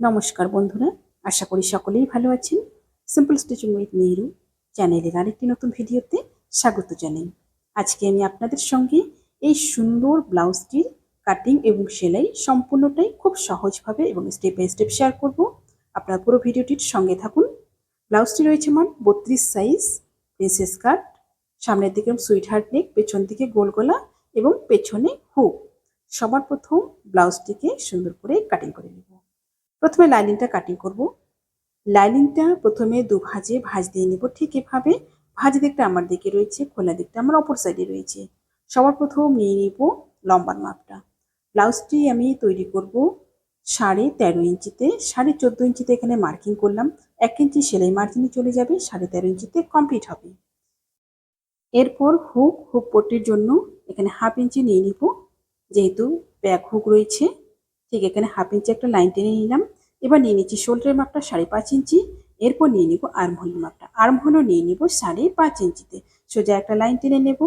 নমস্কার বন্ধুরা, আশা করি সকলেই ভালো আছেন। সিম্পল স্টিচিং উইথ মেহরু চ্যানেলের আরেকটি নতুন ভিডিওতে স্বাগত জানাই। আজকে আমি আপনাদের সঙ্গে এই সুন্দর ব্লাউজটির কাটিং এবং সেলাই সম্পূর্ণটাই খুব সহজভাবে এবং স্টেপ বাই স্টেপ শেয়ার করব। আপনার পুরো ভিডিওটির সঙ্গে থাকুন। ব্লাউজটি রয়েছে আমার বত্রিশ সাইজ প্রিন্সেস কাট সামনের দিকে সুইট হার্ট নেক পেছন দিকে গোল গলা এবং পেছনে হুক সবার প্রথম ব্লাউজটিকে সুন্দর করে কাটিং করে প্রথমে লাইনিংটা কাটিং করব। লাইনিংটা প্রথমে দু ভাজে ভাজ দিয়ে নেব। ঠিক এভাবে ভাজ দিকটা আমার দিকে রয়েছে, খোলা দিকটা আমার অপর সাইডে রয়েছে। সবার প্রথম নিয়ে নিব লম্বার মাপটা। ব্লাউজটি আমি তৈরি করব সাড়ে তেরো ইঞ্চিতে। সাড়ে চোদ্দ ইঞ্চিতে এখানে মার্কিং করলাম। এক ইঞ্চি সেলাই মার্জিনে চলে যাবে, সাড়ে তেরো ইঞ্চিতে কমপ্লিট হবে। এরপর হুক হুক পট্টির জন্য এখানে হাফ ইঞ্চি নিয়ে নিব। যেহেতু ব্যাক হুক রয়েছে ঠিক এখানে হাফ ইঞ্চি একটা লাইন টেনে নিলাম। এবার নিয়ে নিচ্ছি শোল্ডারের মাপটা সাড়ে পাঁচ ইঞ্চি এরপর নিয়ে নিব আর্মহোলের মাপটা। আর্মহোলও নিয়ে নিব সাড়ে পাঁচ ইঞ্চিতে সোজা একটা লাইন টেনে নেব।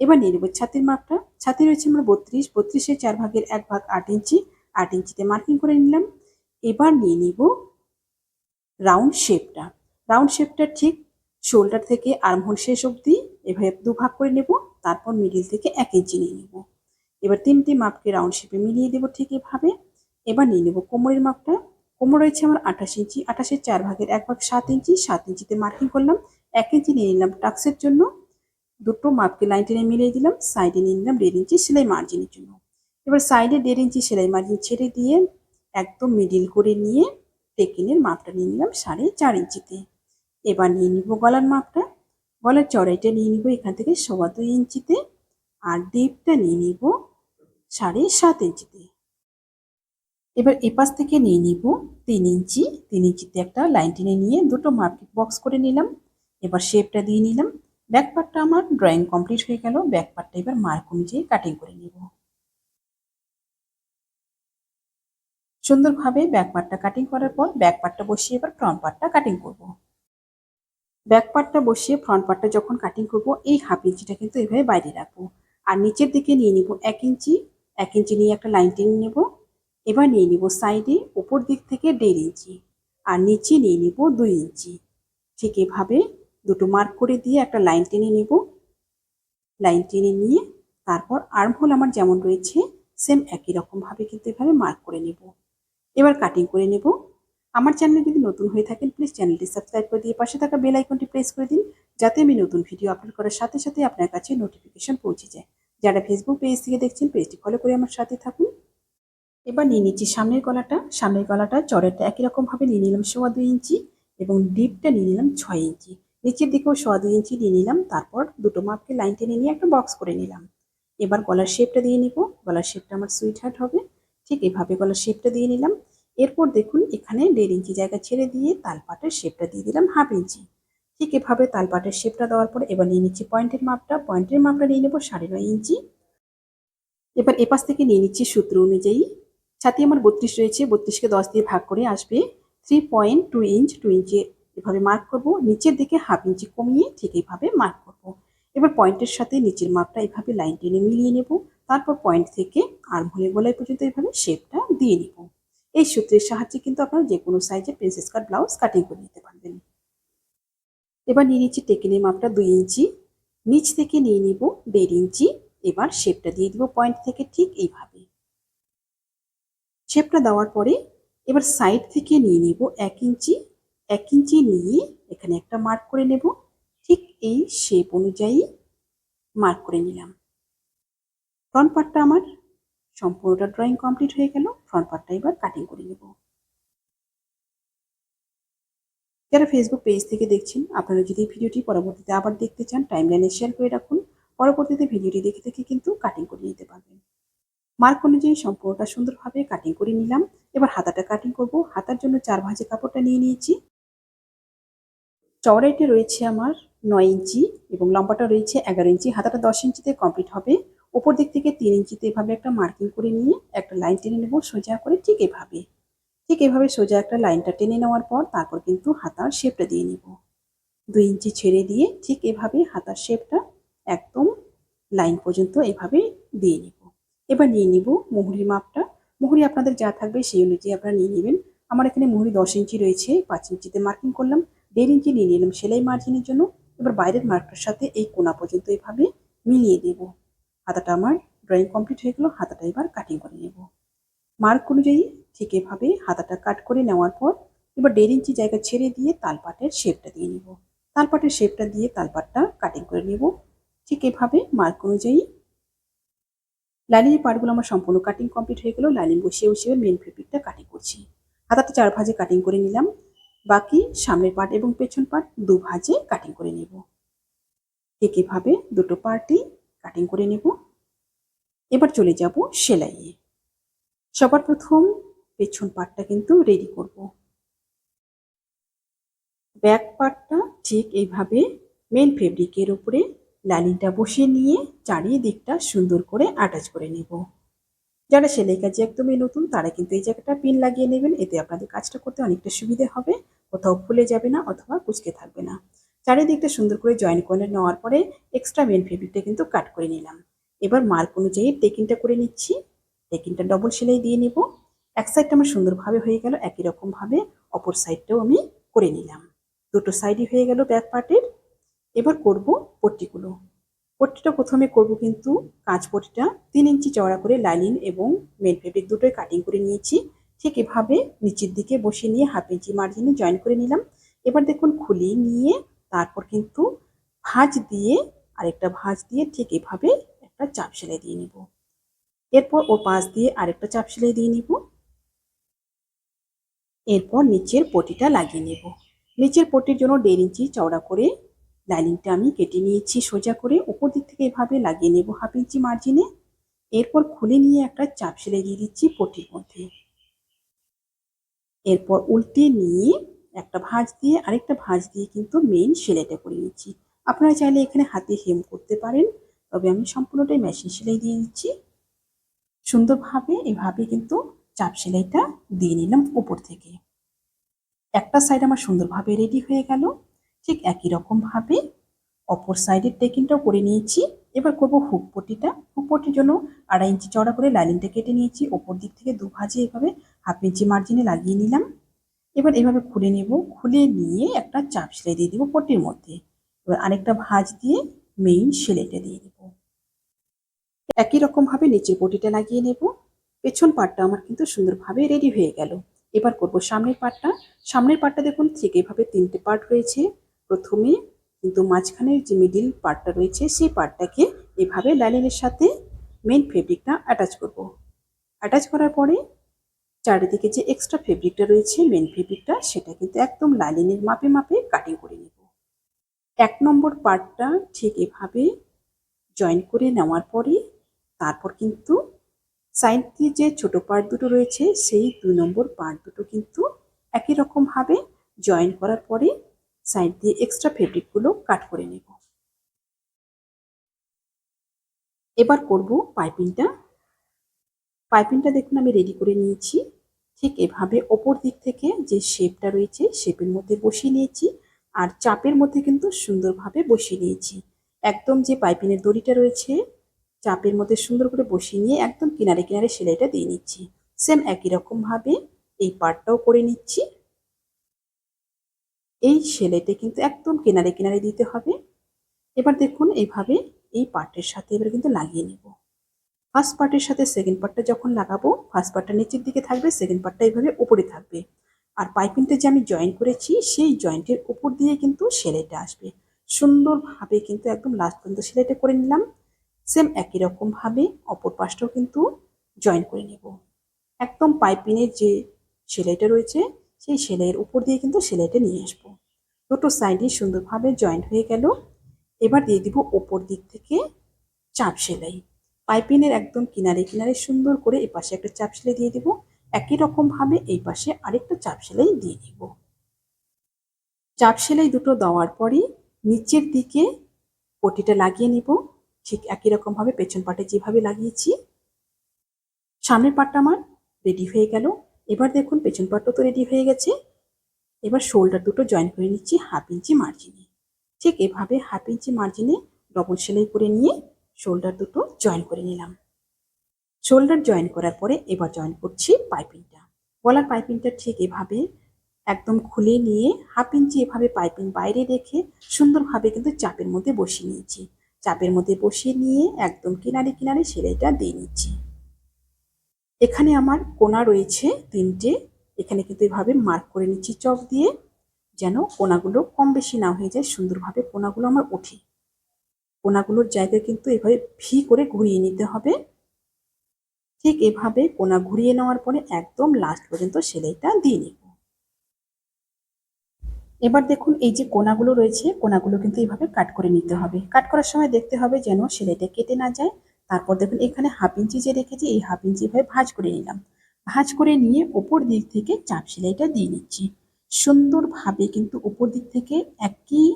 এবার নিয়ে নেব ছাতির মাপটা। ছাতি রয়েছে আমার বত্রিশ। বত্রিশের চার ভাগের এক ভাগ আট ইঞ্চি আট ইঞ্চিতে মার্কিং করে নিলাম। এবার নিয়ে নিব রাউন্ড শেপটা রাউন্ড শেপটা ঠিক শোল্ডার থেকে আর্মহোল শেষ অবধি এভাবে দু ভাগ করে নেব, তারপর মিডিল থেকে এক ইঞ্চি নিয়ে নেব। এবার তিনটি মাপকে রাউন্ড শেপে মিলিয়ে দেবো ঠিক এভাবে। এবার নিয়ে নেব কোমরের মাপটা। কোমর রয়েছে আমার আঠাশ ইঞ্চি। আঠাশের চার ভাগের এক ভাগ সাত ইঞ্চি। সাত ইঞ্চিতে মার্কিং করলাম। এক ইঞ্চি নিয়ে নিলাম টাক্সের জন্য। দুটো মাপকে লাইন টেনে মিলিয়ে দিলাম। সাইডে নিয়ে নিলাম দেড় ইঞ্চি সেলাই মার্জিনের জন্য। এবার সাইডে দেড় ইঞ্চি সেলাই মার্জিন ছেড়ে দিয়ে একদম মিডিল করে নিয়ে টেকিনের মাপটা নিয়ে নিলাম সাড়ে চার ইঞ্চিতে। এবার নিয়ে নিব গলার মাপটা। গলার চড়াইটা নিয়ে নিব এখান থেকে সবা দুই ইঞ্চিতে। আর ডিপটা নিয়ে নিব সাড়ে সাত ইঞ্চিতে। এবার এপাশ থেকে নিয়ে নিব তিন ইঞ্চি, তিন ইঞ্চিতে একটা লাইন টেনে নিয়ে দুটো মার্কেট বক্স করে নিলাম। এবার শেপটা দিয়ে নিলাম। ব্যাক পার্টটা আমার ড্রয়িং কমপ্লিট হয়ে গেল। ব্যাক পার্টটা এবার মার্ক অনুযায়ী কাটিং করে নিব। সুন্দরভাবে ব্যাক পার্টটা কাটিং করার পর ব্যাক পার্টটা বসিয়ে এবার ফ্রন্ট পার্টটা কাটিং করব। ব্যাক পার্টটা বসিয়ে ফ্রন্ট পার্টটা যখন কাটিং করব, এই হাফ ইঞ্চিটা কিন্তু এভাবে বাইরে রাখব। আর নিচের দিকে নিয়ে নিব এক ইঞ্চি। এক ইঞ্চি নিয়ে একটা লাইন টেনে নেব। এবার নিয়ে নিব সাইডে উপর দিক থেকে দেড় ইঞ্চি আর নিচে নিয়ে নিব দুই ইঞ্চি। ঠিক এভাবে দুটো মার্ক করে দিয়ে একটা লাইন টেনে নেব। লাইন টেনে নিয়ে তারপর আর্মহোল আমার যেমন রয়েছে, সেম একই রকমভাবে কিন্তু এভাবে মার্ক করে নেব। এবার কাটিং করে নেব। আমার চ্যানেলে যদি নতুন হয়ে থাকেন, প্লিজ চ্যানেলটি সাবস্ক্রাইব করে দিয়ে পাশে থাকা বেল আইকনটি প্রেস করে দিন, যাতে আমি নতুন ভিডিও আপলোড করার সাথে সাথে আপনার কাছে নোটিফিকেশন পৌঁছে যায়। যারা ফেসবুক পেজ থেকে দেখছেন পেজটি ফলো করে আমার সাথে থাকুন। এবার নিয়ে নিচ্ছি সামনের গলাটা। সামনের গলাটা চড়েরটা একই রকমভাবে নিয়ে নিলাম সোয়া দুই ইঞ্চি এবং ডিপটা নিয়ে নিলাম ছয় ইঞ্চি। নিচের দিকেও সোয়া দুই ইঞ্চি নিয়ে নিলাম, তারপর দুটো মাপকে লাইন টেনে নিয়ে একটা বক্স করে নিলাম। এবার গলার শেপটা দিয়ে নিব, গলার শেপটা আমার সুইট হার্ট হবে, ঠিক এভাবে গলার শেপটা দিয়ে নিলাম। এরপর দেখুন এখানে দেড় ইঞ্চি জায়গা ছেড়ে দিয়ে তালপাটের শেপটা দিয়ে দিলাম হাফ ইঞ্চি। ঠিক এভাবে তালপাটের শেপটা দেওয়ার পর এবার নিয়ে নিচ্ছি পয়েন্টের মাপটা পয়েন্টের মাপটা নিয়ে নেব সাড়ে নয় ইঞ্চি। এবার এপাশ থেকে নিয়ে নিচ্ছি সূত্র অনুযায়ী ছাতি আমার বত্রিশ রয়েছে, বত্রিশকে দশ দিয়ে ভাগ করে আসবে three point two inch two ইঞ্চে এভাবে মার্ক করব, নিচের দিকে হাফ ইঞ্চি কমিয়ে ঠিক এইভাবে মার্ক করব। এবার পয়েন্টের সাথে নিচের মাপটা এইভাবে লাইন টেনে মিলিয়ে নেব। তারপর পয়েন্ট থেকে আর্ম হলে গলায় পর্যন্ত এইভাবে শেপটা দিয়ে নেব। এই সূত্রের সাহায্যে কিন্তু আপনারা যে কোনো সাইজের প্রিন্সেস কাট ব্লাউজ কাটিং করে নিতে পারবেন। এবার নিয়ে নিচ্ছি টেকিনের মাপটা দুই ইঞ্চি নিচ থেকে নিয়ে নিব দেড় ইঞ্চি এবার শেপটা দিয়ে দিব পয়েন্ট থেকে ঠিক এইভাবে। শেপটা দেওয়ার পরে এবার সাইড থেকে নিয়ে নিব এক ইঞ্চি এক ইঞ্চি নিয়ে এখানে একটা মার্ক করে নেব। ঠিক এই শেপ অনুযায়ী মার্ক করে নিলাম। ফ্রন্ট পার্টটা আমার সম্পূর্ণটা ড্রয়িং কমপ্লিট হয়ে গেল ফ্রন্ট পার্টটা এবার কাটিং করে নেব। যারা ফেসবুক পেজ থেকে দেখছেন, আপনারা যদি ভিডিওটি পরবর্তীতে আবার দেখতে চান টাইম লাইনে শেয়ার করে রাখুন। পরবর্তীতে ভিডিওটি দেখে দেখে কিন্তু কাটিং করে নিতে পারবেন। মার্ক অনুযায়ী সম্পূর্ণটা সুন্দরভাবে কাটিং করে নিলাম। এবার হাতাটা কাটিং করব। হাতার জন্য চার ভাজে কাপড়টা নিয়ে নিয়েছি। চওড়াইটা রয়েছে আমার নয় ইঞ্চি এবং লম্বাটা রয়েছে এগারো ইঞ্চি। হাতাটা দশ ইঞ্চিতে কমপ্লিট হবে। ওপর দিক থেকে তিন ইঞ্চিতে এভাবে একটা মার্কিং করে নিয়ে একটা লাইন টেনে নেব সোজা করে ঠিক এভাবে। ঠিক এভাবে সোজা একটা লাইনটা টেনে নেওয়ার পর তারপর কিন্তু হাতার শেপটা দিয়ে নেব। দুই ইঞ্চি ছেড়ে দিয়ে ঠিক এভাবে হাতার শেপটা একদম লাইন পর্যন্ত এভাবে দিয়ে নেব। এবার নিয়ে নিব মুহুরির মাপটা। মুহুরি, আপনাদের যা থাকবে সেই অনুযায়ী আপনারা নিয়ে নেবেন। আমার এখানে মুহুরি দশ ইঞ্চি রয়েছে, পাঁচ ইঞ্চিতে মার্কিং করলাম, দেড় ইঞ্চি নিয়ে নিলাম সেলাই মার্জিনের জন্য। এবার বাইরের মার্কটার সাথে এই কোনা পর্যন্ত এইভাবে মিলিয়ে দেব। হাতাটা আমার ড্রয়িং কমপ্লিট হয়ে গেল, হাতাটা এবার কাটিং করে নেব। মার্ক অনুযায়ী ঠিক এভাবে হাতাটা কাট করে নেওয়ার পর এবার দেড় ইঞ্চি জায়গা ছেড়ে দিয়ে তালপাটের শেপটা দিয়ে নিব। তালপাটের শেপটা দিয়ে তালপাটটা কাটিং করে নেব। ঠিক এভাবে মার্ক অনুযায়ী লাইনিংয়ের পার্টগুলো আমার সম্পূর্ণ কাটিং কমপ্লিট হয়ে গেল। লাইনিং বসিয়ে বসিয়ে মেন ফেব্রিকটা কাটিং করছি। হাতাটা চার ভাজে কাটিং করে নিলাম। বাকি সামনের পার্ট এবং পেছন পার্ট দু ভাজে কাটিং করে নেব। ঠিক এভাবে দুটো পার্টই কাটিং করে নেব। এবার চলে যাব সেলাইয়ে। সবার প্রথম পেছন পার্টটা কিন্তু রেডি করব। ব্যাক পার্টটা ঠিক এইভাবে মেন ফেব্রিকের উপরে লাইনিংটা বসিয়ে নিয়ে চারিদিকটা সুন্দর করে অ্যাটাচ করে নেব। যারা সেলাই কাজে একদমই নতুন, তারা কিন্তু এই জায়গাটা পিন লাগিয়ে নেবেন। এতে আপনাদের কাজটা করতে অনেকটা সুবিধে হবে। কোথাও ফুলে যাবে না, অথবা কুচকে থাকবে না। চারিদিকটা সুন্দর করে জয়েন করে নেওয়ার পরে এক্সট্রা মেন ফেব্রিকটা কিন্তু কাট করে নিলাম। এবার মার্ক অনুযায়ী টেকিংটা করে নিচ্ছি। টেকিংটা ডবল সেলাই দিয়ে নিব। এক সাইডটা আমার সুন্দরভাবে হয়ে গেল, একই রকমভাবে অপর সাইডটাও আমি করে নিলাম। দুটো সাইডই হয়ে গেল ব্যাক পার্টের এবার করব পট্টিগুলো। পট্টিটা প্রথমে করব কিন্তু কাঁচ পট্টিটা। তিন ইঞ্চি চওড়া করে লাইনিং এবং মেন ফেব্রিক দুটোই কাটিং করে নিয়েছি। ঠিক এভাবে নিচের দিকে বসিয়ে নিয়ে হাফ ইঞ্চি মার্জিনে জয়েন করে নিলাম। এবার দেখুন খুলিয়ে নিয়ে তারপর কিন্তু ভাঁজ দিয়ে আরেকটা ভাঁজ দিয়ে ঠিক এভাবে একটা চাপ সেলাই দিয়ে নিব। এরপর ও পাশ দিয়ে আরেকটা চাপ সেলাই দিয়ে নিব। এরপর নিচের পটিটা লাগিয়ে নেব। নিচের পটির জন্য দেড় ইঞ্চি চওড়া করে লাইনিংটা আমি কেটে নিয়েছি সোজা করে। উপর দিক থেকে এভাবে লাগিয়ে নেব হাফ ইঞ্চি মার্জিনে। এরপর খুলে নিয়ে একটা চাপ সেলাই দিয়ে দিচ্ছি পটির মধ্যে। এরপর উল্টে নিয়ে একটা ভাঁজ দিয়ে আরেকটা ভাঁজ দিয়ে কিন্তু মেইন সেলাইটা করে নিচ্ছি। আপনারা চাইলে এখানে হাতে হেম করতে পারেন, তবে আমি সম্পূর্ণটাই মেশিন সেলাই দিয়ে দিচ্ছি। সুন্দরভাবে এভাবে কিন্তু চাপ সেলাইটা দিয়ে নিলাম উপর থেকে। একটা সাইড আমার সুন্দরভাবে রেডি হয়ে গেল। ঠিক একই রকমভাবে অপর সাইডের টেকিংটাও করে নিয়েছি। এবার করব হুক পটিটা হুক পটির জন্য আড়াই ইঞ্চি চড়া করে লাইনিংটা কেটে নিয়েছি। ওপর দিক থেকে দু ভাজে এভাবে হাফ ইঞ্চি মার্জিনে লাগিয়ে নিলাম। এবার এভাবে খুলে নেব। খুলে নিয়ে একটা চাপ সেলাই দিয়ে দিব পটির মধ্যে। এবার আরেকটা ভাঁজ দিয়ে মেইন সেলাইটা দিয়ে দেব। একই রকমভাবে নিচের পটিটা লাগিয়ে নেব। পেছন পাটটা আমার কিন্তু সুন্দরভাবে রেডি হয়ে গেল। এবার করব সামনের পাটটা। সামনের পাটটা দেখুন ঠিক এভাবে তিনটে পার্ট রয়েছে। প্রথমে কিন্তু মাঝখানের যে মিডিল পার্টটা রয়েছে, সেই পার্টটাকে এভাবে লাইনিংয়ের সাথে মেন ফেব্রিকটা অ্যাটাচ করব। অ্যাটাচ করার পরে চারিদিকে যে এক্সট্রা ফেব্রিকটা রয়েছে মেন ফেব্রিকটা সেটা কিন্তু একদম লাইনিংয়ের মাপে মাপে কাটিং করে নেব। এক নম্বর পার্টটা ঠিক এভাবে জয়েন করে নেওয়ার পরে তারপর কিন্তু সাইড দিয়ে যে ছোট পার্ট দুটো রয়েছে, সেই দুই নম্বর পার্ট দুটো কিন্তু একই রকমভাবে জয়েন করার পরে সাইড দিয়ে এক্সট্রা ফেব্রিকগুলো কাট করে নেব। এবার করব পাইপিংটা পাইপিংটা দেখুন আমি রেডি করে নিয়েছি। ঠিক এভাবে ওপর দিক থেকে যে শেপটা রয়েছে শেপের মধ্যে বসিয়ে নিয়েছি আর চাপের মধ্যে কিন্তু সুন্দরভাবে বসিয়ে নিয়েছি। একদম যে পাইপিংয়ের দড়িটা রয়েছে, চাপের মধ্যে সুন্দর করে বসিয়ে নিয়ে একদম কিনারে কিনারে সেলাইটা দিয়ে নিচ্ছি। সেম একই রকমভাবে এই পার্টটাও করে নিচ্ছি। এই সেলাইটা কিন্তু একদম কিনারে কিনারে দিতে হবে। এবার দেখুন এইভাবে এই পার্টের সাথে এবার কিন্তু লাগিয়ে নেব। ফার্স্ট পার্টের সাথে সেকেন্ড পার্টটা যখন লাগাবো ফার্স্ট পার্টটা নিচের দিকে থাকবে সেকেন্ড পার্টটা এইভাবে উপরে থাকবে। আর পাইপিংটা যে আমি জয়েন করেছি, সেই জয়েন্টের উপর দিয়ে কিন্তু সেলাইটা আসবে। সুন্দরভাবে কিন্তু একদম লাস্ট পর্যন্ত সেলাইটা করে নিলাম। সেম একই রকমভাবে অপর পাশটাও কিন্তু জয়েন করে নেব। একদম পাইপিনের যে সেলাইটা রয়েছে সেই সেলাইয়ের উপর দিয়ে কিন্তু সেলাইটা নিয়ে আসব। দুটো সাইডই সুন্দরভাবে জয়েন্ট হয়ে গেল। এবার দিয়ে দিব ওপর দিক থেকে চাপ সেলাই। পাইপিনের একদম কিনারে কিনারে সুন্দর করে এই পাশে একটা চাপ সেলাই দিয়ে দিব। একই রকমভাবে এই পাশে আরেকটা চাপ সেলাই দিয়ে দিব। চাপ সেলাই দুটো দেওয়ার পরই নিচের দিকে পটিটা লাগিয়ে নিব। ঠিক একই রকমভাবে পেছন পাটে যেভাবে লাগিয়েছি। সামনের পাটটা আমার রেডি হয়ে গেল। এবার দেখুন, পেছন পাটটা তো রেডি হয়ে গেছে। এবার শোল্ডার দুটো জয়েন করে নিচ্ছি হাফ ইঞ্চি মার্জিনে ঠিক এভাবে হাফ ইঞ্চি মার্জিনে ডবল সেলাই করে নিয়ে শোল্ডার দুটো জয়েন করে নিলাম। শোল্ডার জয়েন করার পরে এবার জয়েন করছি পাইপিংটা গলার পাইপিংটা ঠিক এভাবে একদম খুলে নিয়ে হাফ ইঞ্চি এভাবে পাইপিং বাইরে রেখে সুন্দরভাবে কিন্তু চাপের মধ্যে বসিয়ে নিয়েছি। চাপের মধ্যে বসিয়ে নিয়ে একদম কিনারে কিনারে সেলাইটা দিয়ে নিচ্ছি। এখানে আমার কোনা রয়েছে তিনটে। এখানে কিন্তু এভাবে মার্ক করে নিচ্ছি চক দিয়ে, যেন কোনাগুলো কম বেশি না হয়ে যায়, সুন্দরভাবে কোনাগুলো আমার ওঠে। কোনাগুলোর জায়গায় কিন্তু এভাবে ভি করে ঘুরিয়ে নিতে হবে। ঠিক এভাবে কোনা ঘুরিয়ে নেওয়ার পরে একদম লাস্ট পর্যন্ত সেলাইটা দিয়ে নিব। এবার দেখুন এই যে কোনাগুলো রয়েছে কোনাগুলো কিন্তু এইভাবে কাট করে নিতে হবে। কাট করার সময় দেখতে হবে যেন সেলাইটা কেটে না যায়। তারপর দেখুন, এখানে হাফ ইঞ্চি যে রেখেছি, এই হাফ ইঞ্চি ভাবে ভাঁজ করে নিলাম। ভাঁজ করে নিয়ে ওপর দিক থেকে চাপ সেলাইটা দিয়ে নিচ্ছি। সুন্দরভাবে কিন্তু ওপর দিক থেকে একই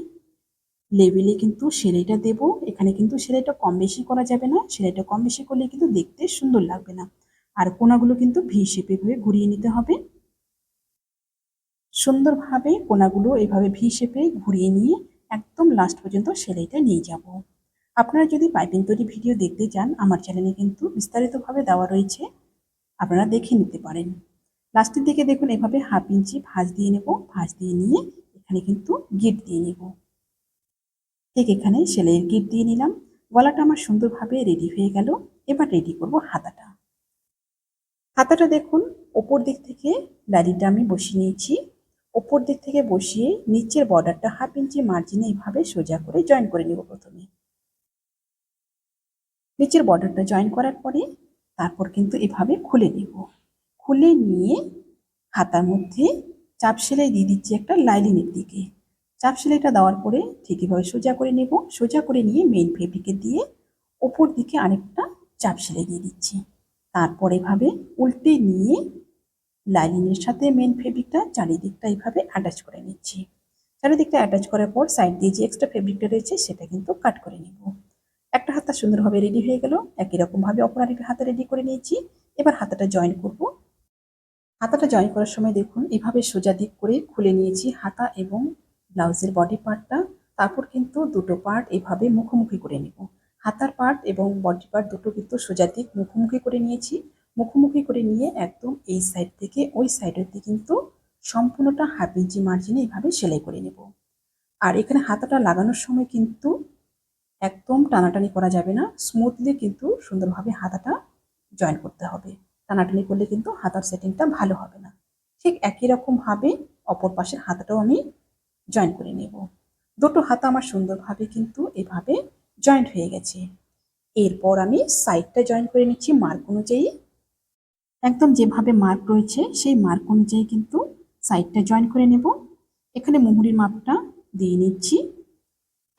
লেভেলে কিন্তু সেলাইটা দেব। এখানে কিন্তু সেলাইটা কম বেশি করা যাবে না। সেলাইটা কম বেশি করলে কিন্তু দেখতে সুন্দর লাগবে না। আর কোনাগুলো কিন্তু ভি শেপে ভাবে ঘুরিয়ে নিতে হবে। সুন্দরভাবে কোনাগুলো এইভাবে ভি শেপে ঘুরিয়ে নিয়ে একদম লাস্ট পর্যন্ত সেলাইটা নিয়ে যাব। আপনারা যদি পাইপিং তৈরি ভিডিও দেখতে চান, আমার চ্যানেলে কিন্তু বিস্তারিতভাবে দেওয়া রয়েছে, আপনারা দেখে নিতে পারেন। লাস্টের দিকে দেখুন, এভাবে হাফ ইঞ্চি ভাঁজ দিয়ে নেব। ভাঁজ দিয়ে নিয়ে এখানে কিন্তু গিট দিয়ে নেব। ঠিক এখানে সেলাইয়ের গিট দিয়ে নিলাম। গলাটা আমার সুন্দরভাবে রেডি হয়ে গেল। এবার রেডি করব হাতাটা। হাতাটা দেখুন, ওপর দিক থেকে লাইনিংটা আমি বসিয়ে নিয়েছি। ওপর দিক থেকে বসিয়ে নিচের বর্ডারটা হাফ ইঞ্চি মার্জিনে এইভাবে সোজা করে জয়েন করে নেব প্রথমে। নিচের বর্ডারটা জয়েন করার পরে তারপর কিন্তু এভাবে খুলে নেব। খুলে নিয়ে হাতার মধ্যে চাপ সেলাই দিয়ে দিচ্ছি একটা লাইলিনের দিকে। চাপ সেলাইটা দেওয়ার পরে ঠিক এভাবে সোজা করে নেব। সোজা করে নিয়ে মেইন ফেব্রিকে দিয়ে ওপর দিকে আরেকটা চাপ সেলাই দিয়ে দিচ্ছি। তারপর এভাবে উল্টে নিয়ে লাইলিনের সাথে মেন ফেব্রিকটা চারিদিকটা এইভাবে অ্যাটাচ করে নিচ্ছি। চারিদিকটা অ্যাটাচ করার পর সাইড দিয়ে যে এক্সট্রা ফেব্রিকটা রয়েছে সেটা কিন্তু কাট করে নেব। একটা হাতা সুন্দরভাবে রেডি হয়ে গেল। একই রকমভাবে অপর আরেকটা হাতা রেডি করে নিয়েছি। এবার হাতাটা জয়েন করব। হাতাটা জয়েন করার সময় দেখুন, এভাবে সোজা দিক করে খুলে নিয়েছি হাতা এবং ব্লাউজের বডি পার্টটা তারপর কিন্তু দুটো পার্ট এভাবে মুখোমুখি করে নেব। হাতার পার্ট এবং বডি পার্ট দুটো কিন্তু সোজা দিক মুখোমুখি করে নিয়েছি। মুখোমুখি করে নিয়ে একদম এই সাইড থেকে ওই সাইডের দিকে কিন্তু সম্পূর্ণটা হাফ ইঞ্চি মার্জিনে এইভাবে সেলাই করে নেব। আর এখানে হাতাটা লাগানোর সময় কিন্তু একদম টানাটানি করা যাবে না। স্মুথলি কিন্তু সুন্দরভাবে হাতাটা জয়েন করতে হবে। টানাটানি করলে কিন্তু হাতার সেটিংটা ভালো হবে না। ঠিক একই রকমভাবে অপর পাশের হাতাটাও আমি জয়েন করে নেব। দুটো হাতা আমার সুন্দরভাবে কিন্তু এভাবে জয়েন্ট হয়ে গেছে। এরপর আমি সাইডটা জয়েন করে নিচ্ছি মার্ক অনুযায়ী। একদম যেভাবে মার্ক রয়েছে, সেই মার্ক অনুযায়ী কিন্তু সাইডটা জয়েন করে নেব। এখানে মুহুরির মাপটা দিয়ে নিচ্ছি।